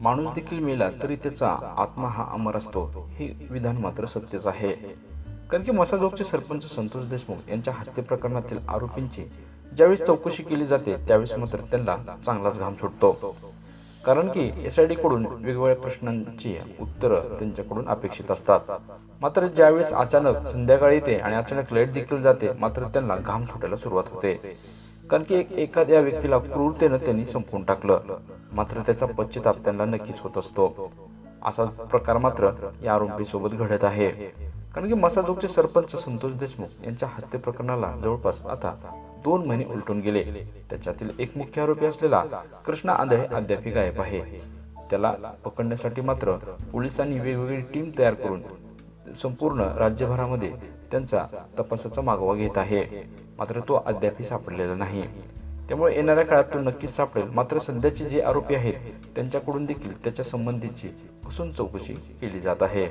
माणूस देखील मेला तरी त्याचा आत्मा हा अमर असतो हे विधान मात्र सत्यच आहे. कारण की मसाजोगचे सरपंच संतोष देशमुख यांच्या हत्ये प्रकरणातील आरोपींची ज्यावेळेस चौकशी केली जाते त्यावेळेस मात्र त्यांना चांगलाच घाम सुटतो. कारण की एस आय डी कडून वेगवेगळ्या प्रश्नांची उत्तरं त्यांच्याकडून अपेक्षित असतात. मात्र ज्यावेळेस अचानक संध्याकाळी येते आणि अचानक लाइट देखील जाते मात्र त्यांना घाम सुटायला सुरुवात होते. कारण की एक एखाद्या व्यक्तीला क्रूरतेनं त्यांनी संपवून टाकलं. मात्र त्याचा पश्चिताप त्यांना नक्कीच होत असतो. असाच प्रकार मात्र या आरोपीसोबत घडत आहे. कारण की मसाजोगचे सरपंच संतोष देशमुख यांच्या हत्ये प्रकरणाला जवळपास आता दोन महिने उलटून गेले. त्याच्यातील एक मुख्य आरोपी असलेला कृष्णा आंधळे अद्याप गायब आहे. त्याला पकडण्यासाठी मात्र पोलिसांनी वेगवेगळी टीम तयार करून संपूर्ण राज्यभरामध्ये त्यांचा तपासाचा मागोवा घेत आहे. मात्र तो अद्यापही सापडलेला नाही. त्यामुळे येणाऱ्या काळात तो नक्कीच सापडेल. मात्र सध्याचे जे आरोपी आहेत त्यांच्याकडून देखील त्याच्या संबंधीची कसून चौकशी केली जात आहे.